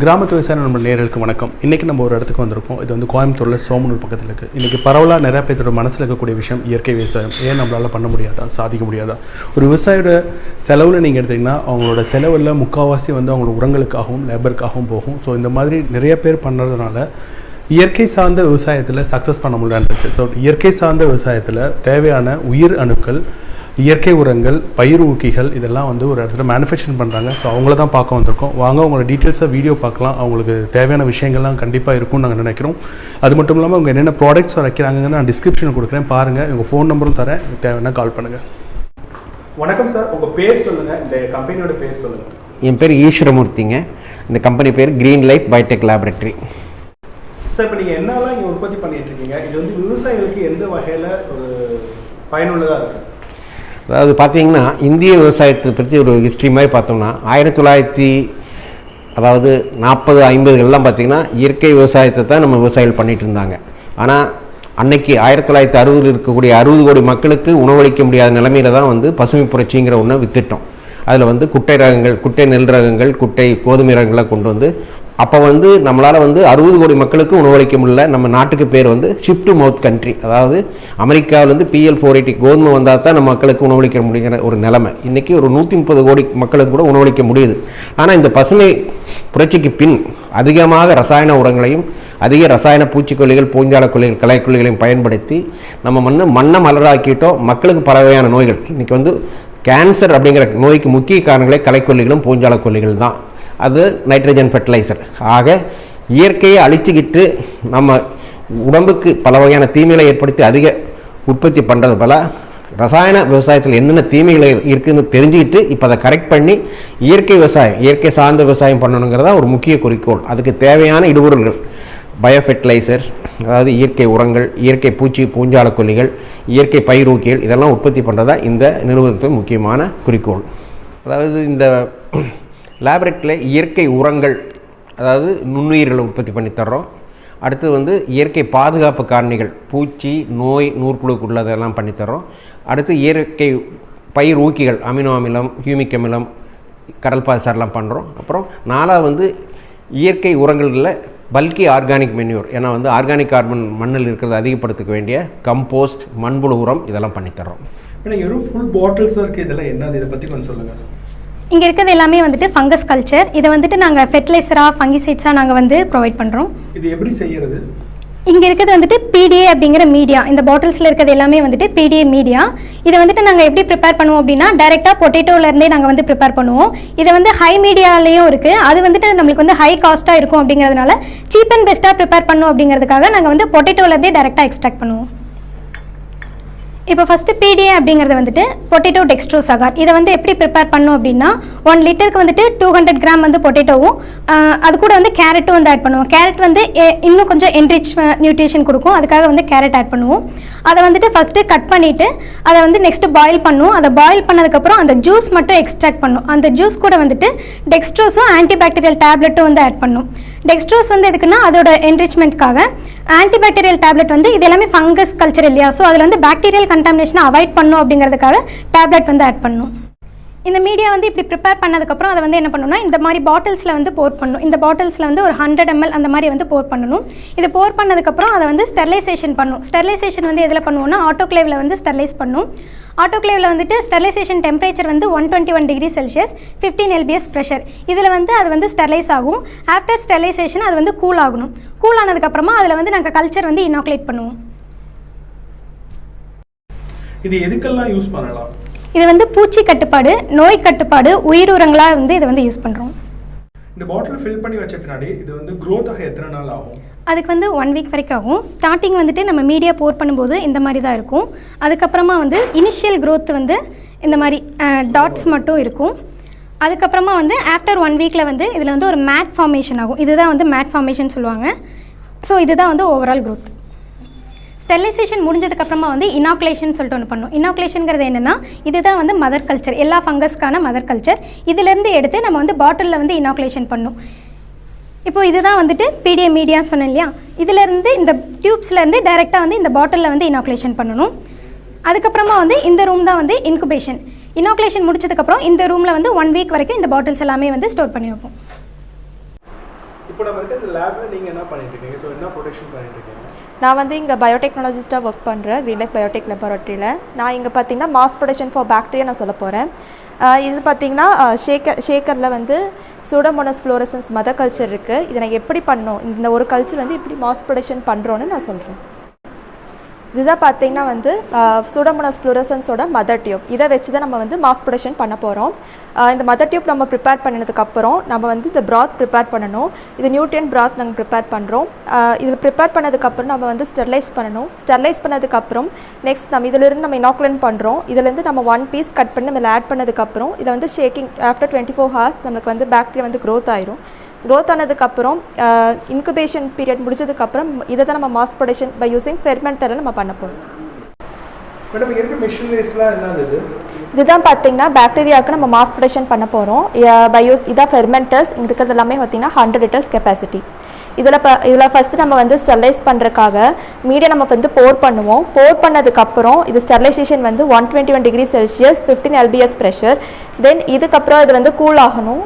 கிராமத்து விவசாய நம்ம நேர்களுக்கு வணக்கம். இன்றைக்கி நம்ம ஒரு இடத்துக்கு வந்திருக்கோம் இது வந்து கோயம்புத்தூரில் சோமனூர் பக்கத்தில் இருக்குது இன்றைக்கி பரவலாக நிறையா பேர்த்தோட மனசில் இருக்கக்கூடிய விஷயம் இயற்கை விவசாயம். ஏன் நம்மளால் பண்ண முடியாதா? சாதிக்க முடியாதா? ஒரு விவசாயியோட செலவில் நீங்கள் எடுத்திங்கன்னா அவங்களோட செலவில் முக்கால்வாசி வந்து அவங்களோட உரங்களுக்காகவும் லேபருக்காகவும் போகும். ஸோ இந்த மாதிரி நிறைய பேர் பண்ணுறதுனால இயற்கை சார்ந்த விவசாயத்தில் சக்ஸஸ் பண்ண முடியலான்னு இருக்குது ஸோ இயற்கை சார்ந்த விவசாயத்தில் தேவையான உயிர் அணுக்கள் இயற்கை உரங்கள் பயிர் ஊக்கிகள் இதெல்லாம் வந்து ஒரு இடத்துல மேனுஃபேக்சரிங் பண்ணுறாங்க ஸோ அவங்கள தான் பார்க்க வந்திருக்கோம். வாங்க அவங்களோட டீட்டெயில்ஸாக வீடியோ பார்க்கலாம். அவங்களுக்கு தேவையான விஷயங்கள்லாம் கண்டிப்பாக இருக்கும்னு நாங்கள் நினைக்கிறோம். அது மட்டும் இல்லாமல் அவங்க என்னென்ன ப்ராடக்ட்ஸ் வைக்கிறாங்கன்னு நான் டிஸ்கிரிப்ஷனில் கொடுக்குறேன். பாருங்கள் உங்கள் ஃபோன் நம்பரும் தரேன். தேவைன்னா கால் பண்ணுங்கள் வணக்கம் சார். உங்கள் பேர் சொல்லுங்கள் இந்த கம்பெனியோட பேர் சொல்லுங்கள் என் பேர் ஈஸ்வரமூர்த்திங்க. இந்த கம்பெனி பேர் Green Life Biotech Laboratory sir இப்போ நீங்கள் என்னெல்லாம் இங்கே உற்பத்தி பண்ணிட்டு இருக்கீங்க? இது வந்து விவசாயிகளுக்கு எந்த வகையில் ஒரு பயனுள்ளதாக இருக்குது அதாவது பார்த்தீங்கன்னா இந்திய விவசாயத்தை பற்றி ஒரு ஹிஸ்ட்ரி மாதிரி பார்த்தோம்னா ஆயிரத்தி தொள்ளாயிரத்தி அதாவது நாற்பது ஐம்பதுகள்லாம் பார்த்தீங்கன்னா இயற்கை விவசாயத்தை தான் நம்ம விவசாயிகள் பண்ணிகிட்டு இருந்தாங்க. ஆனால் அன்னைக்கு ஆயிரத்தி தொள்ளாயிரத்தி அறுபதில் இருக்கக்கூடிய அறுபது கோடி மக்களுக்கு உணவளிக்க முடியாத நிலமையில தான் வந்து பசுமை புரட்சிங்கிற ஒன்று வித்துட்டோம். அதில் வந்து குட்டை ரகங்கள் குட்டை நெல் ரகங்கள் குட்டை கோதுமை ரகங்களை கொண்டு வந்து அப்போ வந்து நம்மளால் வந்து அறுபது கோடி மக்களுக்கு உணவளிக்க முடியல. நம்ம நாட்டுக்கு பேர் வந்து ஷிஃப்ட் மவுத் கண்ட்ரி அதாவது அமெரிக்காவிலேருந்து பிஎல் ஃபோர் எயிட்டி கோதுமை வந்தால் தான் நம்ம மக்களுக்கு உணவளிக்க முடியுங்கிற ஒரு நிலைமை. இன்றைக்கி ஒரு நூற்றி முப்பது கோடி மக்களுக்கு கூட உணவளிக்க முடியுது. ஆனால் இந்த பசுமை புரட்சிக்கு பின் அதிகமாக ரசாயன உரங்களையும் அதிக ரசாயன பூச்சிக்கொல்லிகள் பூஞ்சால கொல்லிகள் களைக்கொல்லிகளையும் பயன்படுத்தி நம்ம மண்ணை மண்ணை மலராக்கிட்டோம். மக்களுக்கு பலவையான நோய்கள். இன்றைக்கி வந்து கேன்சர் அப்படிங்கிற நோய்க்கு முக்கிய காரணங்களே கலைக்கொல்லிகளும் பூஞ்சால கொல்லிகள் தான். அது நைட்ரஜன் ஃபெர்டிலைசர் ஆக இயற்கையை அழிச்சுக்கிட்டு நம்ம உடம்புக்கு பல வகையான தீமைகளை ஏற்படுத்தி அதிக உற்பத்தி பண்ணுறது போல் ரசாயன விவசாயத்தில் என்னென்ன தீமைகள் இருக்குதுன்னு தெரிஞ்சுக்கிட்டு இப்போ அதை கரெக்ட் பண்ணி இயற்கை விவசாயம் இயற்கை சார்ந்த விவசாயம் பண்ணணுங்கிறதா ஒரு முக்கிய குறிக்கோள். அதுக்கு தேவையான இடுபொருள்கள் பயோஃபெர்டிலைசர்ஸ் அதாவது இயற்கை உரங்கள் இயற்கை பூச்சி பூஞ்சால கொல்லிகள் இயற்கை பயிரூக்கிகள் இதெல்லாம் உற்பத்தி பண்ணுறதா இந்த நிறுவனத்தின் முக்கியமான குறிக்கோள். அதாவது இந்த லேபரேட்டரியில் இயற்கை உரங்கள் அதாவது நுண்ணுயிர்களை உற்பத்தி பண்ணி தர்றோம். அடுத்து வந்து இயற்கை பாதுகாப்பு காரணிகள் பூச்சி நோய் நூற்புழுக்கு உள்ளதெல்லாம் பண்ணி அடுத்து இயற்கை பயிர் ஊக்கிகள் அமினோ அமிலம் ஹியூமிக் அமிலம் கடல் பாசாரெலாம் பண்ணுறோம் அப்புறம் நாலாவது வந்து இயற்கை உரங்களில் பல்கி ஆர்கானிக் மென்யூர் ஏன்னா வந்து ஆர்கானிக் கார்பன் மண்ணில் இருக்கிறத அதிகப்படுத்திக்க வேண்டிய கம்போஸ்ட் மண்புழு உரம் இதெல்லாம் பண்ணித்தரோம் இப்போ நீங்கள் வெறும் ஃபுல் பாட்டில்ஸ் இருக்குது இதெல்லாம் என்னது? இதை பற்றி கொஞ்சம் சொல்லுங்கள் இங்கே இருக்கிறது எல்லாமே வந்துட்டு ஃபங்கஸ் கல்ச்சர் இதை வந்துட்டு நாங்கள் ஃபெர்டிலைசராக ஃபங்கிசைட்ஸாக நாங்கள் வந்து ப்ரொவைட் பண்ணுறோம் இது எப்படி செய்யறது? இங்கே இருக்கிறது வந்துட்டு பிடிஏ அப்படிங்கிற மீடியா இந்த பாட்டில்ஸில் இருக்கிறது எல்லாமே வந்துட்டு பிடிஏ மீடியா இதை வந்துட்டு நாங்கள் எப்படி ப்ரிப்பேர் பண்ணுவோம் அப்படின்னா டேரெக்டாக பொட்டேட்டோலேருந்தே நாங்கள் வந்து ப்ரிப்பேர் பண்ணுவோம். இது வந்து ஹை மீடியாலேயும் இருக்குது அது வந்துட்டு நம்மளுக்கு வந்து ஹை காஸ்ட்டாக இருக்கும் அப்படிங்கிறதுனால சீப் அண்ட் பெஸ்ட்டாக ப்ரிப்பேர் பண்ணும் அப்படிங்கிறதுக்காக நாங்கள் வந்து பொட்டேட்டோலேருந்தே டேரெக்டாக எக்ஸ்ட்ராக்ட் பண்ணுவோம். இப்போ ஃபஸ்ட்டு பிடிஏ அப்படிங்கிறது வந்துட்டு பொட்டேட்டோ டெக்ஸ்ட்ரோஸ் சகார் இதை வந்து எப்படி ப்ரிப்பேர் பண்ணும் அப்படின்னா ஒன் லிட்டருக்கு வந்துட்டு டூ ஹண்ட்ரட் கிராம் வந்து பொட்டேட்டோவும் அது கூட வந்து கேரட்டும் வந்து ஆட் பண்ணுவோம். கேரட் வந்து இன்னும் கொஞ்சம் என்ரிச் நியூட்ரிஷன் கொடுக்கும். அதுக்காக வந்து கேரட் ஆட் பண்ணுவோம். அதை வந்துட்டு ஃபஸ்ட்டு கட் பண்ணிவிட்டு அதை வந்து நெக்ஸ்ட்டு பாயில் பண்ணும் அதை பாயில் பண்ணதுக்கப்புறம் அந்த ஜூஸ் மட்டும் எக்ஸ்ட்ராக்ட் பண்ணும். அந்த ஜூஸ் கூட வந்துட்டு டெக்ஸ்ட்ரோஸும் ஆன்டிபாக்டீரியல் டேப்லெட்டும் வந்து ஆட் பண்ணும். டெக்ஸ்ட்ரோஸ் வந்து எதுக்குன்னா அதோட என்ரிச்மெண்ட்காக ஆன்டிபாக்டீரியல் டேப்லெட் வந்து இது எல்லாமே ஃபங்கஸ் கல்ச்சர் இல்லையா? ஸோ அதில் வந்து பாக்டீரியல் கண்டாமினேஷனை அவாய்ட் பண்ணும் அப்படிங்கிறதுக்காக டேப்லெட் வந்து ஆட் பண்ணும். இந்த மீடியா வந்து இப்படி ப்ரிப்பேர் பண்ணதுக்கப்புறம் அதை வந்து என்ன பண்ணணும்னா இந்த மாதிரி பாட்டில்ஸில் வந்து போர் பண்ணணும். இந்த பாட்டில்ஸில் வந்து ஒரு ஹண்ட்ரட் எம்எல் அந்த மாதிரி வந்து போர் பண்ணணும். இது போர் பண்ணதுக்கப்புறம் அதை வந்து ஸ்டெர்லைசேஷன் பண்ணும். ஸ்டெர்லைசேஷன் வந்து எதில் பண்ணுவோம்னா ஆட்டோக்ளேவில் வந்து ஸ்டெர்லைஸ் பண்ணும். ஆட்டோக்ளேவில் வந்துட்டு ஸ்டெர்லைசேஷன் டெம்பரேச்சர் வந்து one twenty one degree Celsius fifteen LBS pressure இதில் வந்து அது வந்து ஸ்டெர்லைஸ் ஆகும். ஆஃப்டர் ஸ்டெர்லைசேஷன் அது வந்து கூல் ஆகணும். கூல் ஆனதுக்கப்புறமா அதில் வந்து நாங்கள் கல்ச்சர் வந்து இனாக்குலேட் பண்ணுவோம். இது எதுக்கெல்லாம் யூஸ் பண்ணலாம்? இது வந்து பூச்சி கட்டுப்பாடு நோய் கட்டுப்பாடு உயிரினங்களாக வந்து இதை வந்து யூஸ் பண்ணுறோம் இந்த பாட்டில் ஃபில் பண்ணி வச்ச பின்னாடி இது வந்து growth ஆக எத்தனை நாள் ஆகும்? அதுக்கு வந்து ஒன் வீக் வரைக்கும் ஆகும். ஸ்டார்டிங் வந்துட்டு நம்ம மீடியா போர் பண்ணும்போது இந்த மாதிரி தான் இருக்கும். அதுக்கப்புறமா வந்து இனிஷியல் growth வந்து இந்த மாதிரி டாட்ஸ் மட்டும் இருக்கும். அதுக்கப்புறமா வந்து ஆஃப்டர் ஒன் வீக்கில் வந்து இதில் வந்து ஒரு மேட் ஃபார்மேஷன் ஆகும். இதுதான் வந்து மேட் ஃபார்மேஷன் சொல்லுவாங்க. ஸோ இதுதான் வந்து ஓவரால் growth. ஸ்டெர்லைசேஷன் முடிஞ்சதுக்கப்புறமா வந்து இனாக்குலேஷன் சொல்லிட்டு ஒன்று பண்ணும். இனாக்குலேஷனுங்கிறது என்னென்னா இதுதான் வந்து மதர் கல்ச்சர் எல்லா ஃபங்கஸ்க்கான மதர் கல்ச்சர் இதிலேருந்து எடுத்து நம்ம வந்து பாட்டிலில் வந்து இனாக்குலேஷன் பண்ணும். இப்போ இதுதான் வந்துட்டு பிடிஏ மீடியா சொன்னேன் இல்லையா? இதிலேருந்து இந்த டியூப்ஸ்லேருந்து டைரெக்டாக வந்து இந்த பாட்டிலில் வந்து இனாக்குலேஷன் பண்ணணும். அதுக்கப்புறமா வந்து இந்த ரூம் தான் வந்து இன்குபேஷன் இனாக்குலேஷன் முடிச்சதுக்கப்புறம் இந்த ரூமில் வந்து ஒன் வீக் வரைக்கும் இந்த பாட்டில்ஸ் எல்லாமே வந்து ஸ்டோர் பண்ணி வைப்போம். இப்போ நம்ம இருக்க இந்த லேப்ல நீங்க என்ன பண்ணிட்டு இருக்கீங்க? ஸோ என்ன ப்ரொடக்ஷன் பண்ணிட்டு இருக்கீங்க? நான் வந்து இங்கே பயோடெக்னாலஜிஸ்ட்டாக ஒர்க் பண்ணுறேன் க்ரீன் பயோடெக் லெபார்ட்டரியில் நான் இங்கே பார்த்தீங்கன்னா மாஸ் ப்ரொடக்ஷன் ஃபார் பாக்டீரியா நான் சொல்ல போகிறேன் இது பார்த்தீங்கன்னா ஷேக்கர் ஷேக்கரில் வந்து சூடமோனஸ் ஃப்ளோரசன்ஸ் மத கல்ச்சர் இருக்குது இதை நான் எப்படி பண்ணோம் இந்த ஒரு கல்ச்சர் வந்து இப்படி மாஸ் ப்ரொடக்ஷன் பண்ணுறோன்னு நான் சொல்கிறேன் இதுதான் பார்த்தீங்கன்னா வந்து சூடமோனஸ் ஃப்ளூரசன்ஸோட மதர் டியூப் இதை வச்சு தான் நம்ம வந்து மாஸ் ப்ரொடக்ஷன் பண்ண போகிறோம் இந்த மதர் டியூப் நம்ம ப்ரிப்பேர் பண்ணினதுக்கப்புறம் நம்ம வந்து இந்த ப்ராத் ப்ரிப்பேர் பண்ணணும். இது நியூட்ரியன் ப்ராத் நாங்கள் ப்ரிப்பேர் பண்ணுறோம் இது ப்ரிப்பேர் பண்ணதுக்கப்புறம் நம்ம வந்து ஸ்டெர்லைஸ் பண்ணணும். ஸ்டெர்லைஸ் பண்ணதுக்கப்புறம் நெக்ஸ்ட் நம்ம இதிலிருந்து நம்ம இனாக்குலன் பண்ணுறோம் இதுலேருந்து நம்ம ஒன் பீஸ் கட் பண்ணி நம்ம ஆட் பண்ணதுக்கப்புறம் இதை வந்து shaking after twenty four hours நமக்கு வந்து பேக்டீரியா வந்து க்ரோத் ஆயிரும். க்ரோத் ஆனதுக்கப்புறம் இன்குபேஷன் பீரியட் முடிச்சதுக்கப்புறம் இதை தான் நம்ம மாஸ் ப்ரொடக்ஷன் பை யூஸிங் ஃபெர்மெண்டரை நம்ம பண்ண போகிறோம் இதுதான் பார்த்தீங்கன்னா பாக்டீரியாவுக்கு நம்ம மாஸ் ப்ரொடக்ஷன் பண்ண போகிறோம் பயோஸ் இதான் ஃபெர்மெண்டர்ஸ் இங்கே இருக்கிறது எல்லாமே பார்த்தீங்கன்னா ஹண்ட்ரட் லிட்டர்ஸ் கெப்பாசிட்டி இதில் இப்போ இதில் ஃபஸ்ட்டு நம்ம வந்து ஸ்டெர்லைஸ் பண்ணுறதுக்காக மீடியம் நம்ம வந்து போர் பண்ணுவோம். போர் பண்ணதுக்கப்புறம் இது ஸ்டெர்லைசேஷன் வந்து one twenty one degree Celsius fifteen LBS pressure then இதுக்கப்புறம் இது வந்து கூல் ஆகணும்.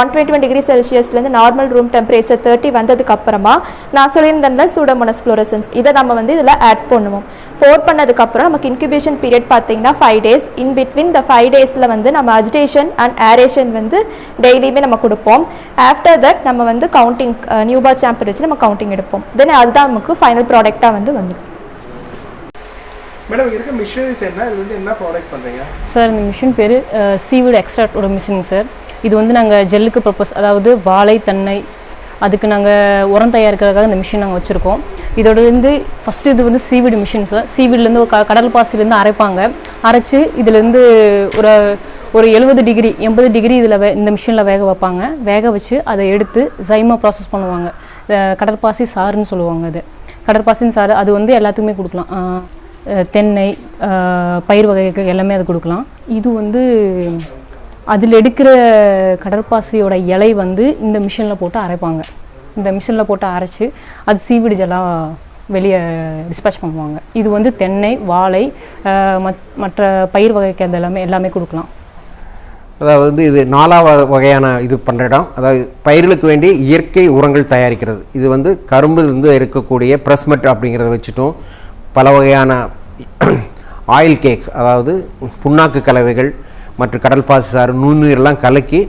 ஒன் டுவெண்ட்டி ஒன் டிகிரி செல்சியஸ்லேருந்து நார்மல் ரூம் டெம்பரேச்சர் தேர்ட்டி வந்ததுக்கப்புறமா நான் சொல்லியிருந்தேன்ல சூடமோனஸ் ஃப்ளோரசன்ஸ் இதை நம்ம வந்து இதில் ஆட் பண்ணுவோம். போர் பண்ணதுக்கப்புறம் நமக்கு இன்குபேஷன் பீரியட் பார்த்தீங்கன்னா ஃபைவ் டேஸ் இன் பிட்வீன் இந்த ஃபைவ் டேஸில் வந்து நம்ம அஜிடேஷன் அண்ட் ஏரேஷன் வந்து டெய்லியுமே நம்ம கொடுப்போம். ஆஃப்டர் தட் நம்ம வந்து கவுண்டிங் நியூபா சாம்பர் வச்சு நம்ம கவுண்டிங் எடுப்போம். தென் அதுதான் நமக்கு ஃபைனல் ப்ராடக்டாக வந்து வந்துடும் மேடம் இங்க இருக்க மிஷினரிஸ் என்ன? இது வந்து என்ன ப்ராடக்ட் பண்றீங்க? சார் இந்த மிஷின் பேர் சீவுட் எக்ஸ்ட்ராக்டோட மிஷினுங்க சார் இது வந்து நாங்கள் ஜெல்லுக்கு பர்பஸ் அதாவது வாழை தென்னை அதுக்கு நாங்கள் உரம் தயாரிக்கிறதுக்காக இந்த மிஷின் நாங்கள் வச்சுருக்கோம். இதோட வந்து ஃபஸ்ட்டு இது வந்து சீவிடு மிஷின் சார் சீவிட்லேருந்து ஒரு க கடல் பாசிலேருந்து அரைப்பாங்க. அரைச்சி இதுலேருந்து ஒரு ஒரு எழுபது டிகிரி எண்பது டிகிரி இதில் வே இந்த மிஷினில் வேக வைப்பாங்க. வேக வச்சு அதை எடுத்து ஜைமா ப்ராசஸ் பண்ணுவாங்க. கடற்பாசி சாறுன்னு சொல்லுவாங்க அது. கடற்பாசின்னு சாறு அது வந்து எல்லாத்துக்குமே கொடுக்கலாம். தென்னை பயிர் வகைகள் எல்லாமே அது கொடுக்கலாம். இது வந்து அதில் எடுக்கிற கடற்பாசியோட இலை வந்து இந்த மிஷினில் போட்டு அரைப்பாங்க. இந்த மிஷினில் போட்டு அரைச்சி அது சீவிடு ஜெல்லாம் வெளியே டிஸ்பேச் பண்ணுவாங்க. இது வந்து தென்னை வாழை மத்- மற்ற பயிர் வகைக்கு அது எல்லாமே எல்லாமே கொடுக்கலாம். அதாவது வந்து இது நாலாவ வகையான இது பண்ணுற இடம். அதாவது பயிர்களுக்கு வேண்டி இயற்கை உரங்கள் தயாரிக்கிறது. இது வந்து கரும்புலேருந்து இருக்கக்கூடிய ப்ரெஸ்மெட் அப்படிங்கிறத வச்சுட்டும் பல வகையான ஆயில் கேக்ஸ் அதாவது புண்ணாக்கு கலவைகள் மற்றும் கடல் பாசி சாறு நுண்ணுயிரெல்லாம் கலக்கி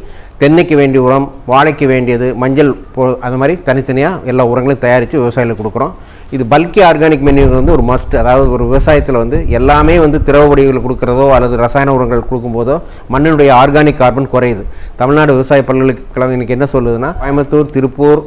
தென்னைக்கு வேண்டிய உரம் வாழைக்கு வேண்டியது மஞ்சள் போ அது மாதிரி தனித்தனியாக எல்லா உரங்களையும் தயாரித்து விவசாயிகளுக்கு கொடுக்குறோம். இது பல்கி ஆர்கானிக் மென்யூர் வந்து ஒரு மஸ்ட் அதாவது ஒரு விவசாயத்தில் வந்து எல்லாமே வந்து திரவ வடிவில் கொடுக்குறதோ அல்லது ரசாயன உரங்கள் கொடுக்கும்போதோ மண்ணினுடைய ஆர்கானிக் கார்பன் குறையுது. தமிழ்நாடு விவசாய பல்கலைக்கழகம் இன்னைக்கு என்ன சொல்லுதுன்னா கோயம்புத்தூர் திருப்பூர்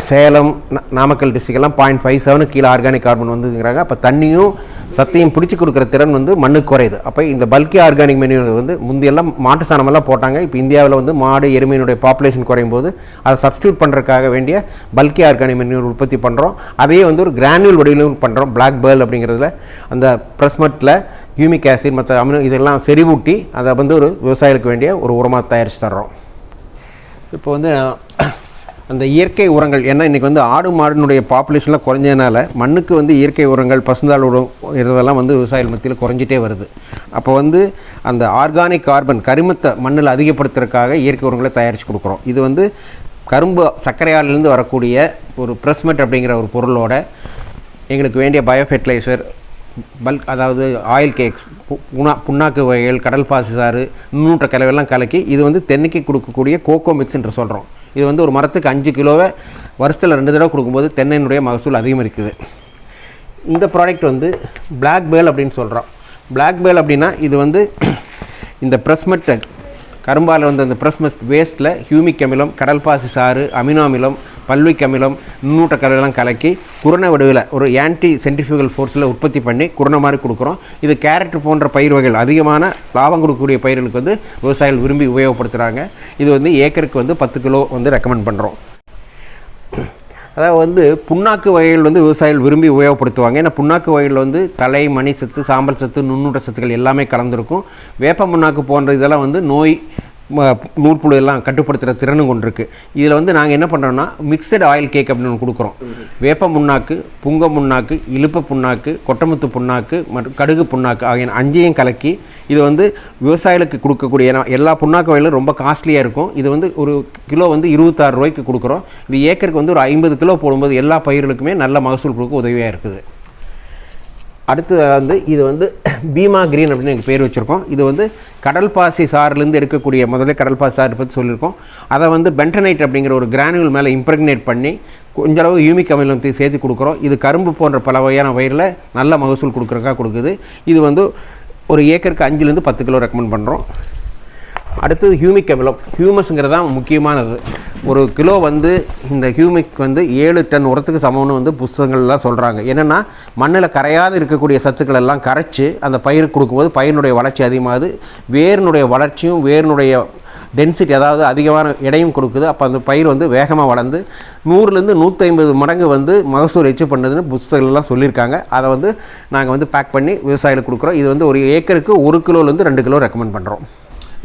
சேலம் நாமக்கல் டிஸ்ட்ரிக்ட் எல்லாம் பாயிண்ட் ஃபைவ் செவனுக்கு கீழே ஆர்கானிக் கார்பன் வந்துங்கிறாங்க அப்போ தண்ணியும் சத்தையும் பிடிச்சி கொடுக்குற திறன் வந்து மண்ணுக்கு குறையுது. அப்போ இந்த பல்கி ஆர்கானிக் மெனு வந்து முந்தியெல்லாம் மாட்டு சாணமெல்லாம் போட்டாங்க. இப்போ இந்தியாவில் வந்து மாடு எருமையினுடைய பாப்புலேஷன் குறையும் போது அதை சப்ஸ்டியூட் பண்ணுறதுக்காக வேண்டிய பல்கி ஆர்கானிக் மெனு உற்பத்தி பண்ணுறோம் அதையே வந்து ஒரு கிரானியூல் வடிவிலும் பண்ணுறோம் பிளாக் பேர்ல் அப்படிங்கிறதுல. அந்த ப்ரெஸ்மட்டில் ஹியூமிக் ஆசிட் மற்ற அமினோ இதெல்லாம் செறிவூட்டி அதை வந்து ஒரு விவசாயிகளுக்கு வேண்டிய ஒரு உரமாக தயாரித்து தர்றோம். இப்போ வந்து அந்த இயற்கை உரங்கள் ஏன்னா இன்றைக்கி வந்து ஆடு மாடினுடைய பாப்புலேஷன்லாம் குறைஞ்சதுனால மண்ணுக்கு வந்து இயற்கை உரங்கள் பசுந்தாள் உரம் இதெல்லாம் வந்து விவசாயிகள் மத்தியில் குறைஞ்சிட்டே வருது. அப்போ வந்து அந்த ஆர்கானிக் கார்பன் கரிமத்தை மண்ணில் அதிகப்படுத்துறதுக்காக இயற்கை உரங்களை தயாரித்து கொடுக்குறோம். இது வந்து கரும்பு சர்க்கரையாலிருந்து வரக்கூடிய ஒரு ப்ரெஸ்மெட் அப்படிங்கிற ஒரு பொருளோட எங்களுக்கு வேண்டிய பயோ ஃபெர்டிலைசர் பல்க் அதாவது ஆயில் கேக்ஸ் புண்ணா புண்ணாக்கு வகைகள் கடல் பாசி சாறு நுண்ணூற்ற கலவையெல்லாம் கலக்கி இது வந்து தென்னைக்கு கொடுக்கக்கூடிய கோகோ மிக்ஸ் என்று சொல்கிறோம் இது வந்து ஒரு மரத்துக்கு அஞ்சு கிலோவை வருஷத்தில் ரெண்டு தடவை கொடுக்கும்போது தென்னையினுடைய மகசூல் அதிகம் இருக்குது. இந்த ப்ராடக்ட் வந்து பிளாக் பேல் அப்படின்னு சொல்கிறோம் பிளாக் பேல் அப்படின்னா இது வந்து இந்த ப்ரெஸ்மெட் கரும்பால் வந்து அந்த ப்ரெஸ்மெட் வேஸ்ட்டில் ஹியூமிக் அமிலம் கடல்பாசி சாறு அமினோ அமிலம் பல்விக் அமிலம் நுண்ணூட்ட கலவையெல்லாம் கலக்கி குரண வடிவில் ஒரு ஆன்டி சென்ட்ரிஃபியூகல் ஃபோர்ஸில் உற்பத்தி பண்ணி குரணை மாதிரி கொடுக்குறோம். இது கேரட் போன்ற பயிர் வகைகள் அதிகமான லாபம் கொடுக்கக்கூடிய பயிர்களுக்கு வந்து விவசாயிகள் விரும்பி உபயோகப்படுத்துகிறாங்க இது வந்து ஏக்கருக்கு வந்து பத்து கிலோ வந்து ரெக்கமெண்ட் பண்ணுறோம் அதாவது வந்து புண்ணாக்கு வகைகள் வந்து விவசாயிகள் விரும்பி உபயோகப்படுத்துவாங்க. ஏன்னா புண்ணாக்கு வகையில் வந்து தலை மணி சத்து சாம்பல் சத்து நுண்ணூட்ட சத்துக்கள் எல்லாமே கலந்துருக்கும். வேப்ப புண்ணாக்கு போன்ற இதெல்லாம் வந்து நோய் ம- நூற்புழு எல்லாம் கட்டுப்படுத்துகிற திறனும் கொண்டிருக்கு. இதில் வந்து நாங்கள் என்ன பண்ணுறோம்னா மிக்சடு ஆயில் கேக் அப்படின்னு ஒன்று கொடுக்குறோம். வேப்ப முன்னாக்கு புங்க முன்னாக்கு இழுப்ப புண்ணாக்கு கொட்டமுத்து புண்ணாக்கு மற்றும் கடுகு புண்ணாக்கு ஆகிய அஞ்சையும் கலக்கி இது வந்து விவசாயிகளுக்கு கொடுக்கக்கூடிய ஏன்னா எல்லா புண்ணாக்கு வயலும் ரொம்ப காஸ்ட்லியாக இருக்கும். இது வந்து ஒரு கிலோ வந்து இருபத்தாறு ரூபாய்க்கு கொடுக்குறோம். இது ஏக்கருக்கு வந்து ஒரு ஐம்பது கிலோ போடும்போது எல்லா பயிர்களுக்குமே நல்ல மகசூல் கொடுக்க உதவியாக இருக்குது. அடுத்து வந்து இது வந்து பீமா கிரீன் அப்படின்னு எங்கள் பேர் வச்சுருக்கோம். இது வந்து கடல் பாசி சாறுலேருந்து எடுக்கக்கூடிய முதல்ல கடல் பாசி சார் பற்றி சொல்லியிருக்கோம். அதை வந்து பென்டனைட் அப்படிங்கிற ஒரு கிரானுவல் மேலே இம்ப்ரெக்னேட் பண்ணி கொஞ்ச அளவு யூமிக் அமிலத்தை சேர்த்து கொடுக்குறோம். இது கரும்பு போன்ற பல வகையான வயிறில் நல்ல மகசூல் கொடுக்குறக்கா கொடுக்குது. இது வந்து ஒரு ஏக்கருக்கு அஞ்சுலேருந்து பத்து கிலோ ரெக்கமெண்ட் பண்ணுறோம் அடுத்தது ஹியூமிக் அமிலம். ஹியூமஸுங்கிறது தான் முக்கியமானது. ஒரு கிலோ வந்து இந்த ஹியூமிக் வந்து ஏழு டன் உரத்துக்கு சமம்னு வந்து புஸ்தகங்கள்லாம் சொல்கிறாங்க என்னென்னா மண்ணில் கரையாது இருக்கக்கூடிய சத்துக்கள் எல்லாம் கரைச்சி அந்த பயிருக்கு கொடுக்கும்போது பயிரினுடைய வளர்ச்சி அதிகமாகுது. வேரினுடைய வளர்ச்சியும் வேரினுடைய டென்சிட்டி அதாவது அதிகமான எடையும் கொடுக்குது. அப்போ அந்த பயிர் வந்து வேகமாக வளர்ந்து நூறுலேருந்து நூற்றி ஐம்பது மடங்கு வந்து மகசூல் எச்சு பண்ணுதுன்னு புஸ்தகங்கள்லாம் சொல்லியிருக்காங்க. அதை வந்து நாங்கள் வந்து பேக் பண்ணி விவசாயிகளுக்கு கொடுக்குறோம். இது வந்து ஒரு ஏக்கருக்கு ஒரு கிலோலேருந்து ரெண்டு கிலோ ரெக்கமெண்ட் பண்ணுறோம்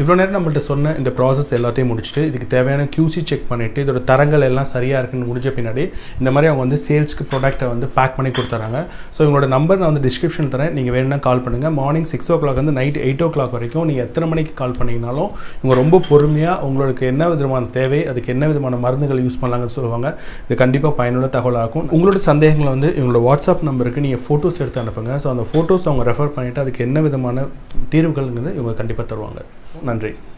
இவ்வளோ நேரம் நம்மள்ட்ட சொன்ன இந்த ப்ராசஸ் எல்லாத்தையும் முடிச்சுட்டு இதுக்கு தேவையான கியூசி செக் பண்ணிவிட்டு இதோட தரங்கள் எல்லாம் சரியாக இருக்குன்னு முடிஞ்ச பின்னாடி இந்த மாதிரி அவங்க வந்து சேல்ஸ்க்கு ப்ராடக்ட்டை வந்து பேக் பண்ணி கொடுத்துறாங்க. ஸோ இவங்களோட நம்பர் நான் வந்து டிஸ்கிரிப்ஷன் தரேன். நீங்கள் வேணும்னா கால் பண்ணுங்கள் மார்னிங் சிக்ஸ் ஓ கிளாக் வந்து நைட் எயிட் ஓ கிளாக் வரைக்கும் நீங்கள் எத்தனை மணிக்கு கால் பண்ணிங்கனாலும் இவங்க ரொம்ப பொறுமையாக உங்களுக்கு என்ன விதமான தேவை அதுக்கு என்ன விதமான மருந்துகள் யூஸ் பண்ணலாங்கன்னு சொல்லுவாங்க. இது கண்டிப்பாக பயனுள்ள தகவலாக இருக்கும். உங்களோட சந்தேகங்களை வந்து இவங்களோட வாட்ஸ்அப் நம்பருக்கு நீங்கள் ஃபோட்டோஸ் எடுத்து அனுப்புங்க. ஸோ அந்த ஃபோட்டோஸ் அவங்க ரெஃபர் பண்ணிவிட்டு அதுக்கு என்ன விதமான தீர்வுகள்ங்கிறது இவங்க கண்டிப்பாக தருவாங்க. நன்றி.